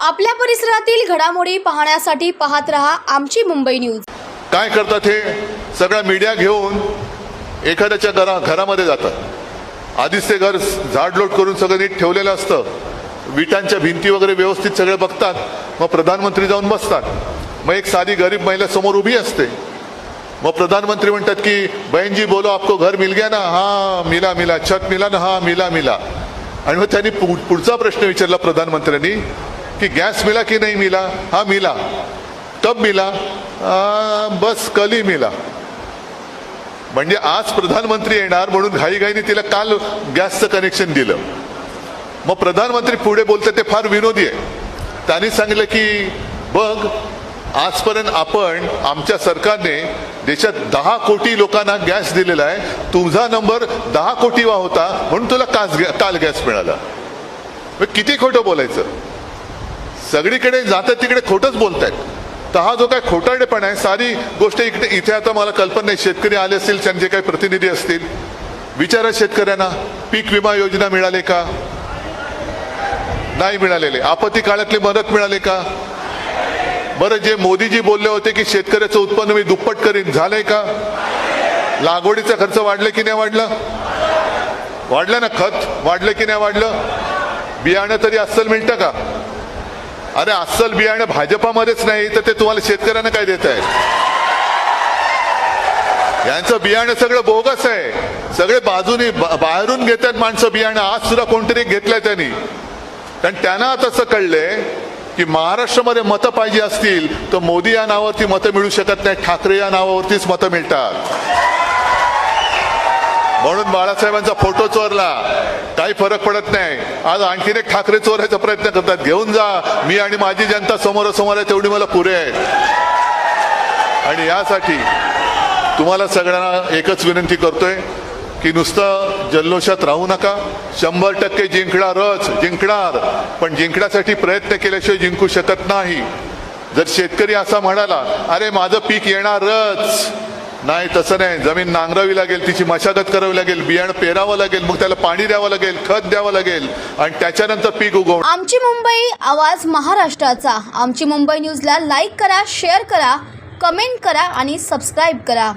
आपल्या परिसरातील घडामोडी पाहण्यासाठी पाहत रहा आमची मुंबई न्यूज. काय करतात हे? सगळा मीडिया घेऊन एखाद्याच्या घरा घरामध्ये जातात. आधीच ते घर झाडलोट करून सगळं नीट ठेवलेलं असतं. विटांच्या भिंती वगैरे व्यवस्थित सगळे बघतात. मग प्रधानमंत्री जाऊन बसतात. मग एक साधी गरीब महिला समोर उभी असते. मग प्रधानमंत्री म्हणतात की बहन जी बोलो आपको घर मिल गया ना? हा मिला मिला छत मिला ना? हा मिला मिला. आणि मग त्यांनी पु- पुढचा प्रश्न विचारला प्रधानमंत्र्यांनी की गॅस मिला की नाही मिला? हा मिला. कब मिला? आ, बस कल ही मिला. म्हणजे आज प्रधानमंत्री येणार म्हणून घाईघाईने तिला काल गॅसचं कनेक्शन दिलं. मग प्रधानमंत्री पुढे बोलतात ते फार विनोदी आहे. त्यांनी सांगितलं की बघ आजपर्यंत आपण आमच्या सरकारने देशात दहा कोटी लोकांना गॅस दिलेला आहे. तुझा नंबर दहा कोटीवा होता म्हणून तुला कास गॅ- काल गॅस मिळाला. मग किती खोटं बोलायचं? सगळीकडे जातात तिकडे खोटंच बोलतायत. तर हा जो काय खोटारडेपणा आहे सारी गोष्ट इकडे इथे आता मला कल्पना नाही शेतकरी आले असतील त्यांचे काही प्रतिनिधी असतील. विचारा शेतकऱ्यांना पीक विमा योजना मिळाले का? नाही मिळालेले. आपत्ती काळातली मदत मिळाले का? बरं जे मोदीजी बोलले होते की शेतकऱ्याचं उत्पन्न मी दुप्पट करीन झालंय का? लागवडीचा खर्च वाढलं की नाही वाढला? वाढलं ना खत? वाढलं की नाही वाढलं? बियाणं तरी अस्सल मिळतं का? अरे अस्सल बियाणं भाजपामध्येच नाही तर ते तुम्हाला शेतकऱ्यांना काय देत आहे यांचं बियाणं सगळं बोगस आहे. सगळे बाजूनी बाहेरून घेतात माणसं बियाणं. आज सुद्धा कोणतरी घेतलंय त्यांनी. कारण त्यांना तसं कळलंय की महाराष्ट्रामध्ये मतं पाहिजे असतील तर मोदी या नावावरती मतं मिळू शकत नाही ठाकरे या नावावरतीच मतं मिळतात. म्हणून बाळासाहेबांचा फोटो चोरला काही फरक पडत नाही. आज आणखीन एक ठाकरे चोरायचा प्रयत्न करतात. घेऊन जा मी आणि माझी जनता समोरासमोर आहे तेवढी मला पुरे आहे आणि यासाठी तुम्हाला सगळ्यांना एकच विनंती करतोय की नुसतं जल्लोषात राहू नका. शंभर टक्के जिंकणारच जिंकणार. पण जिंकण्यासाठी प्रयत्न केल्याशिवाय जिंकू शकत नाही. जर शेतकरी असा म्हणाला अरे माझं पीक येणारच. नाही तसं नाही. जमीन नांगरावी लागेल तिची मशागत करावी लागेल बियाणं पेरावं लागेल मग त्याला पाणी द्यावं लागेल खत द्यावं लागेल आणि त्याच्यानंतर पीक उगव आमची मुंबई आवाज महाराष्ट्राचा. आमची मुंबई न्यूजला लाईक करा शेअर करा कमेंट करा आणि सबस्क्राईब करा.